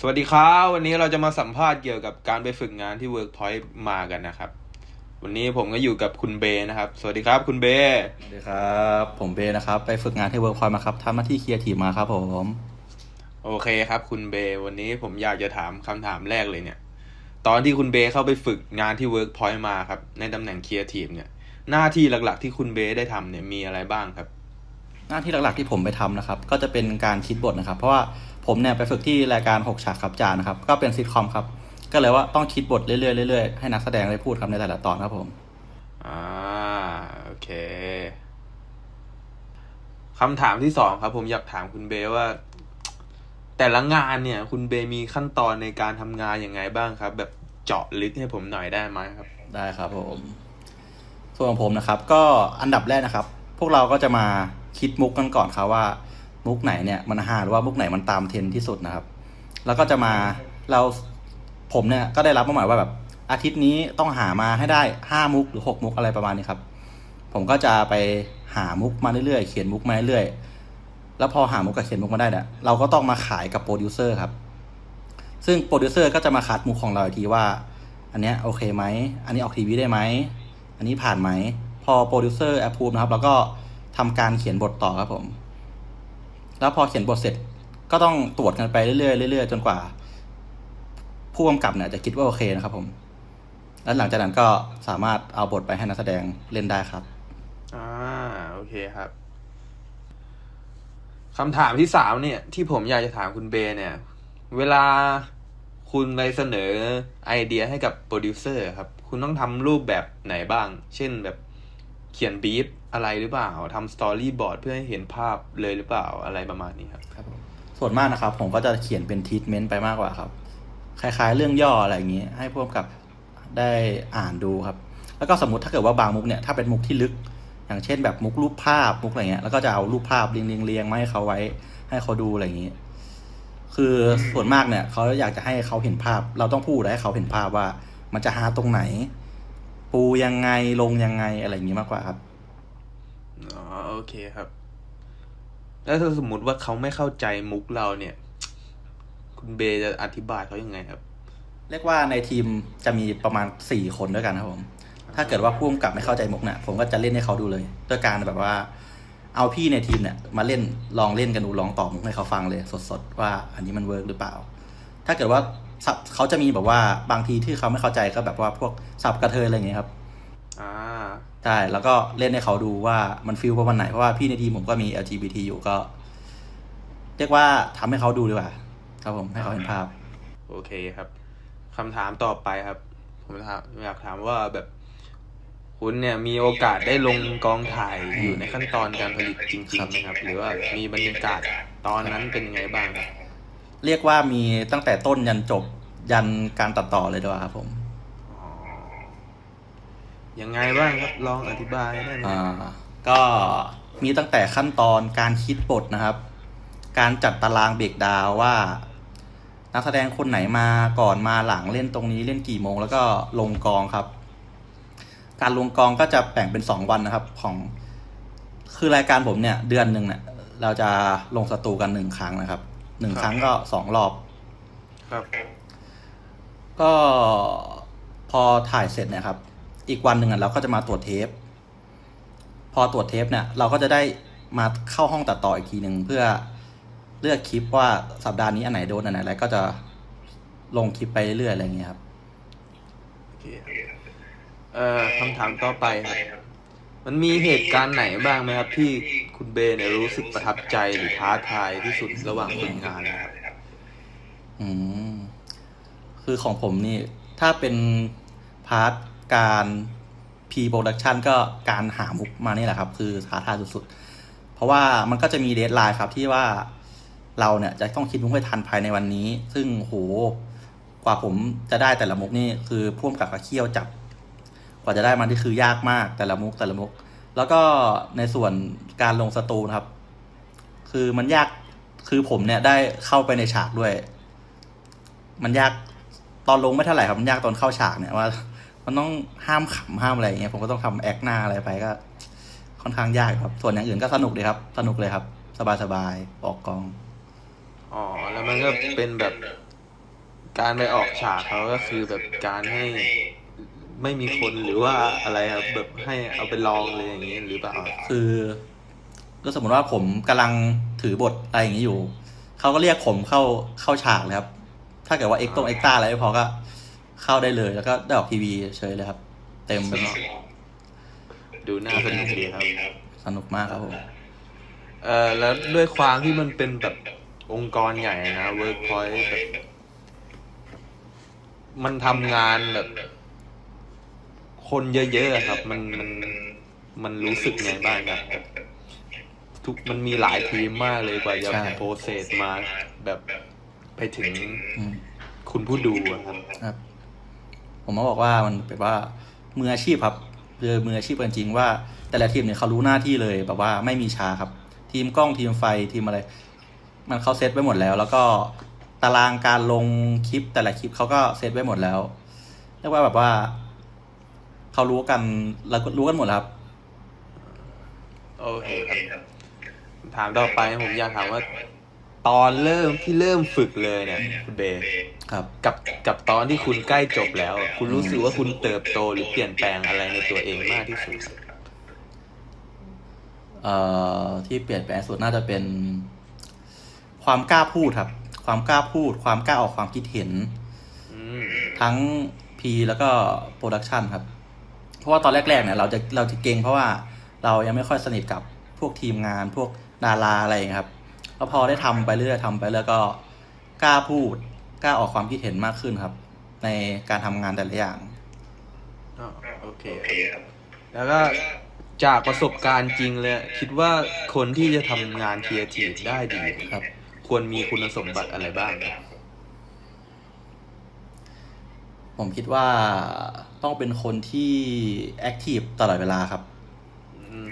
สวัสดีครับ วันนี้เราจะมาสัมภาษณ์เกี่ยวกับการไปฝึกงานที่ Workpoint มากันนะครับ วันนี้ผมก็อยู่กับคุณเบนะครับ สวัสดีครับคุณเบสวัสดีครับ ผมเบนะครับ ไปฝึกงานที่เวิร์กพอยมาครับทำหน้าที่เคลียร์ทีมมาครับผม โอเคครับ คุณเบ วันนี้ผมอยากจะถามคำถามแรกเลยเนี่ย ตอนที่คุณเบเข้าไปฝึกงานที่ Workpoint มาครับ ในตำแหน่งเคลียร์ทีมเนี่ย หน้าที่หลักๆ ที่คุณเบได้ทำเนี่ยมีอะไรบ้างครับ หน้าที่หลักๆที่ผมไปทำนะครับ ก็จะเป็นการคิดบทนะครับ เพราะว่า ผมเนี่ยไปฝึกที่รายการหกฉากครับจานนะครับ ก็เป็นซิทคอมครับ ก็เลยว่าต้องคิดบทเรื่อยๆเรื่อยๆให้นักแสดงได้พูดครับในแต่ละตอนครับผม อ่าโอเคคำถามที่สองครับ ผมอยากถามคุณเบว่า แต่ละงานเนี่ย คุณเบมีขั้นตอนในการทำงานยังไงบ้างครับ แบบเจาะลึกให้ผมหน่อยได้ไหมครับ ได้ครับผม ส่วนของผมนะครับ ก็อันดับแรกนะครับ พวกเราก็จะมาคิดมุกกันก่อนครับว่า มุกไหนเนี่ยมันหาหรือว่ามุกไหนมันตามเทรนที่สุดนะครับ แล้วก็จะมาเราผมเนี่ยก็ได้รับมาหมายว่าแบบอาทิตย์นี้ต้องหามาให้ได้ห้ามุกหรือหกมุกอะไรประมาณนี้ครับ ผมก็จะไปหามุกมาเรื่อยๆเขียนมุกมาเรื่อยๆแล้วพอหามุกกับเขียนมุกมาได้เนี่ยเราก็ต้องมาขายกับโปรดิวเซอร์ครับ ซึ่งโปรดิวเซอร์ก็จะมาคัดมุกของเราอีกทีว่า อันเนี้ยโอเคไหมอันนี้ออกทีวีได้ไหมอันนี้ผ่านไหมพอโปรดิวเซอร์แอปพูฟนะครับ แล้วก็ทำการเขียนบทต่อครับผม แล้วพอเขียนบทเสร็จก็ต้องตรวจกันไปเรื่อยๆเรื่อยๆจนกว่า ผู้กำกับเนี่ยจะคิดว่าโอเคนะครับผม แล้วหลังจากนั้นก็สามารถเอาบทไปให้นักแสดงเล่นได้ครับ อ่าโอเคครับคำถามที่สามเนี่ย ที่ผมอยากจะถามคุณเบเนี่ย เวลาคุณไปเสนอไอเดียให้กับโปรดิวเซอร์ครับ คุณต้องทำรูปแบบไหนบ้าง เช่นแบบ ขียนบีฟอะไรหรือเปล่าทำสตอรี่บอร์ดเพื่อให้เห็นภาพเลยหรือเปล่าอะไรประมาณนี้ครับครับส่วนมากนะครับ ผมก็จะเขียนเป็นทีทเมนต์ไปมากกว่าครับ คล้ายๆ เรื่องย่ออะไรอย่างนี้ ให้พวกกับได้อ่านดูครับ แล้วก็สมมติถ้าเกิดว่าบางมุกเนี่ยถ้าเป็นมุกที่ลึก อย่างเช่นแบบมุกรูปภาพมุกอะไรเงี้ยแล้วก็จะเอารูปภาพเรียงเรียงเรียงมาให้เขาไว้ ให้เขาดูอะไรอย่างนี้ คือส่วนมากเนี่ยเขาอยากจะให้เขาเห็นภาพ เราต้องพูดให้เขาเห็นภาพว่า มันจะหาตรงไหน ปูยังไงลงยังไงอะไรอย่างนี้มากกว่าครับอ๋อโอเคครับ แล้วถ้าสมมติว่าเขาไม่เข้าใจมุกเราเนี่ย คุณเบจะอธิบายเขายังไงครับ เรียกว่าในทีมจะมีประมาณสี่คนด้วยกันครับผม ถ้าเกิดว่าผู้กำกับไม่เข้าใจมุกเนี่ยผมก็จะเล่นให้เขาดูเลยด้วยการแบบว่า เอาพี่ในทีมเนี่ย มาเล่นลองเล่นกันดูลองตอบมุกให้เขาฟังเลย สดๆว่า อันนี้มันเวิร์กหรือเปล่า ถ้าเกิดว่าศัพท์ เขาจะมีแบบว่าบางทีที่เขาไม่เข้าใจก็แบบว่าพวกสับกระเทยอะไรอย่างเงี้ยครับอ่าใช่แล้วก็เล่นให้เขาดูว่ามันฟิลประมาณไหนเพราะว่าพี่ในทีมผมก็มี LGBT อยู่ก็ เรียกว่าทำให้เขาดูดีกว่า ครับผมให้เขาเห็นภาพ โอเคครับคำถามต่อไปครับผมถามอยากถามว่าแบบคุณเนี่ยมีโอกาสได้ลงกองถ่ายอยู่ในขั้นตอนการผลิตจริงๆไหมครับ หรือว่ามีบรรยากาศตอนนั้นเป็นยังไงบ้างครับ เรียกว่ามีตั้งแต่ต้นยันจบยันการตัดต่อเลยดีกว่าครับผมอ๋อยังไงบ้างครับลองอธิบายได้ไหมอ่าก็มีตั้งแต่ขั้นตอนการคิดบทนะครับ การจัดตารางเบรกดาวน์ว่า นักแสดงคนไหนมาก่อนมาหลังเล่นตรงนี้เล่นกี่โมง แล้วก็ลงกองครับ การลงกองก็จะแบ่งเป็นสองวันนะครับ ของคือรายการผมเนี่ย เดือนหนึ่งเนี่ยเราจะลงสตูกันหนึ่งครั้งนะครับ หนึ่งครั้งก็สองรอบ ครับ ก็พอถ่ายเสร็จเนะครับ อีกวันหนึ่งอะเราก็จะมาตรวจเทป พอตรวจเทปเนี่ย เราก็จะได้มาเข้าห้องตัดต่ออีกทีหนึ่งเพื่อเลือกคลิปว่าสัปดาห์นี้อันไหนโดนอันไหนอะไรก็จะลงคลิปไปเรื่อยๆอะไรอย่างเงี้ยครับโอเคครับเอ่อคำถามต่อไปครับ มันมีเหตุการณ์ไหนบ้างไหมครับที่คุณเบเนี่ยรู้สึกประทับใจหรือท้าทายที่สุดระหว่างฝึกงานนะครับ อืม คือของผมนี่ ถ้าเป็นพาร์ทการพีโปรดักชันก็การหามุกมานี่แหละครับ คือท้าทายสุดๆ เพราะว่ามันก็จะมีเดทไลน์ครับที่ว่าเราเนี่ยจะต้องคิดมุกให้ทันภายในวันนี้ ซึ่งโหกว่าผมจะได้แต่ละมุกนี่คือพ่วงกับกระเคี่ยวจับ ว่าจะได้มันที่คือยากมากแต่ละมุกแต่ละมุก แล้วก็ในส่วนการลงสตูนะครับ คือมันยากคือผมเนี่ยได้เข้าไปในฉากด้วย มันยากตอนลงไม่เท่าไหร่ครับมันยากตอนเข้าฉากเนี่ยว่า มันต้องห้ามขำห้ามอะไรอย่างเงี้ยผมก็ต้องทำแอคหน้าอะไรไปก็ค่อนข้างยากครับ ส่วนอย่างอื่นก็สนุกดีครับ สนุกเลยครับ สบายๆออกกอง อ๋อ แล้วมันก็เป็นแบบ การไปออกฉากเขาก็คือแบบการให้ ไม่มีคนหรือว่าอะไรครับแบบให้เอาไปลองเลยอย่างนี้หรือเปล่าคือ ก็สมมติว่าผมกำลังถือบทอะไรอย่างนี้อยู่เขาก็เรียกผมเข้าเข้าฉากเลยครับ ถ้าเกิดว่าเอ็กตงเอ็กต้าอะไรไม่พอก็เข้าได้เลย แล้วก็ได้ออกทีวีเฉยเลยครับ เต็มไปหมดดูน่าสนุกดีครับ สนุกมากครับผมเออแล้วด้วยความที่มันเป็นแบบองค์กรใหญ่นะเวิร์กพอยต์แบบมันทำงานแบบ คนเยอะๆอะครับ มันมันมันรู้สึกไงบ้างครับแบบทุกมันมีหลายทีมมากเลยกว่าจะโปรเซสมาแบบไปถึงอืม คุณผู้ดูอะครับ ครับผมมาบอกว่ามันเป็นว่ามืออาชีพครับคือมืออาชีพกันจริงว่า แต่ละทีมเนี่ยเขารู้หน้าที่เลยแบบว่าไม่มีช้าครับ ทีมกล้องทีมไฟทีมอะไร มันเขาเซตไว้หมดแล้ว แล้วก็ตารางการลงคลิปแต่ละคลิปเขาก็เซตไว้หมดแล้วเรียกว่าแบบว่า เขารู้กันแล้วก็รู้กันหมดแล้วครับ โอเคครับถามต่อไปผมอยากถามว่า ตอนเริ่มที่เริ่มฝึกเลยเนี่ยคุณเบย์ครับ กับกับตอนที่คุณใกล้จบแล้ว คุณรู้สึกว่าคุณเติบโตหรือเปลี่ยนแปลงอะไรในตัวเองมากที่สุดเอ่อที่เปลี่ยนแปลงสุดน่าจะเป็น ความกล้าพูดครับ ความกล้าพูด ความกล้าออกความคิดเห็นอืมทั้ง P แล้วก็โปรดักชันครับเพ ราะว่าตอนแรกๆเนี่ยเราจะเราจะเก่งเพราะว่าเรายังไม่ค่อยสนิทกับพวกทีมงานพวกดาราอะไรอย่างเงี้ยครับแล้วพอได้ทำไปเรื่อยๆทำไปแล้วก็กล้าพูดกล้าออกความคิดเห็นมากขึ้นครับ ในการทำงานแต่ละอย่างอ๋อโอเคครับแล้วก็จากประสบการณ์จริงเลยคิดว่าคนที่จะทำงานครีเอทีฟได้ดีครับ ควรมีคุณสมบัติอะไรบ้างครับ ผมคิดว่าต้องเป็นคนที่แอคทีฟตลอดเวลาครับอืม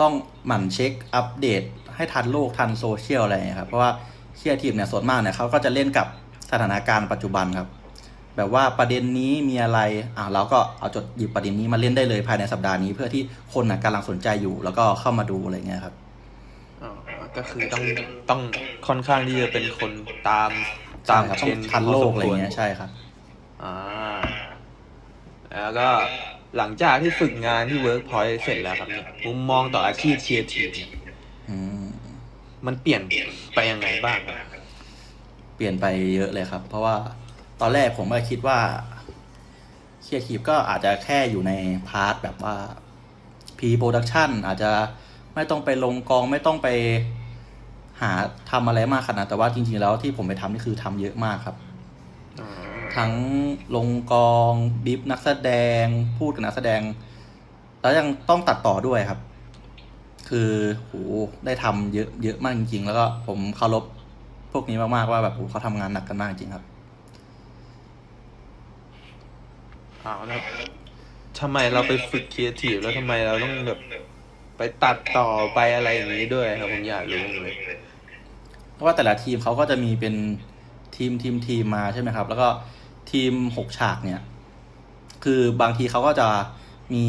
ต้องหมั่นเช็คอัปเดต ให้ทันโลกทันโซเชียลอะไรอย่างเงี้ยครับ เพราะว่าครีเอทีฟเนี่ยส่วนมากเนี่ยเขาก็จะเล่นกับสถานการณ์ปัจจุบันครับ แบบว่าประเด็นนี้มีอะไรอ่าเราก็เอาจดหยิบประเด็นนี้มาเล่นได้เลยภายในสัปดาห์นี้ เพื่อที่คนนะกำลังสนใจอยู่ แล้วก็เข้ามาดูอะไรเงี้ยครับอ๋อก็คือต้องต้องค่อนข้างที่จะเป็นคนตามตามใช่ครับเทต้รอนงด์ทันโลกพสมอะไรควเงี้ยใช่ครับ อ่าแล้วก็หลังจากที่ฝึกงานที่เวิร์กพอยต์เสร็จแล้วครับเนี่ยมุมมองต่ออาชีพครีเอทีฟเนี่ยอืมมันเปลี่ยนไปยังไงบ้างครับเปลี่ยนไปเยอะเลยครับ เพราะว่าตอนแรกผมก็คิดว่าครีเอทีฟก็อาจจะแค่อยู่ในพาร์ทแบบว่าพีโปรดักชันอาจจะไม่ต้องไปลงกองไม่ต้องไปหาทำอะไรมากขนาดแต่ว่าจริง ๆ แล้วที่ผมไปทำนี่คือทำเยอะมากครับอ๋อ ทั้งลงกองบิฟนักแสดงพูดกับนักแสดง แล้วยังต้องตัดต่อด้วยครับ คือโหได้ทำเยอะเยอะมากจริงๆ แล้วก็ผมเคารพพวกนี้มากๆว่าแบบโหเขาทำงานหนักกันมากจริงครับเอาแล้วทำไมเราไปฝึกครีเอทีฟแล้วทำไมเราต้องแบบไปตัดต่อไปอะไรอย่างนี้ด้วยครับผมอยากรู้เลยเพราะว่าแต่ละทีมเขาก็จะมีเป็นทีมทีมทีมมาใช่ไหมครับ แล้วก็ ทีมหกฉากเนี่ย คือบางทีเขาก็จะมี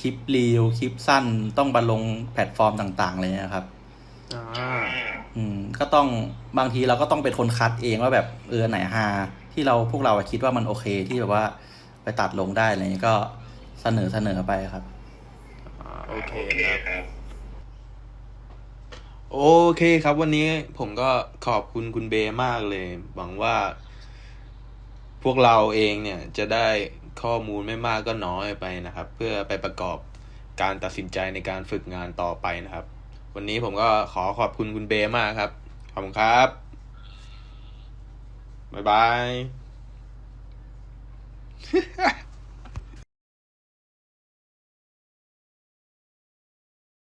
คลิปรีวคลิปสั้นต้องบรรลงแพลตฟอร์มต่างๆเลยนะครับอ่าอืม ก็ต้องบางทีเราก็ต้องเป็นคนคัดเองว่าแบบเออไหนฮาที่เราพวกเราอะคิดว่ามันโอเคที่แบบว่าไปตัดลงได้อะไรอย่างนี้ก็เสนอเสนอไปครับอ่าโอเคครับ โอเคครับวันนี้ผมก็ขอบคุณคุณเบย์มากเลย หวังว่า พวกเราเองเนี่ยจะได้ข้อมูลไม่มากก็น้อยไปนะครับ เพื่อไปประกอบการตัดสินใจในการฝึกงานต่อไปนะครับ วันนี้ผมก็ขอขอบคุณคุณเบย์มากครับ ขอบคุณครับ บ๊ายบาย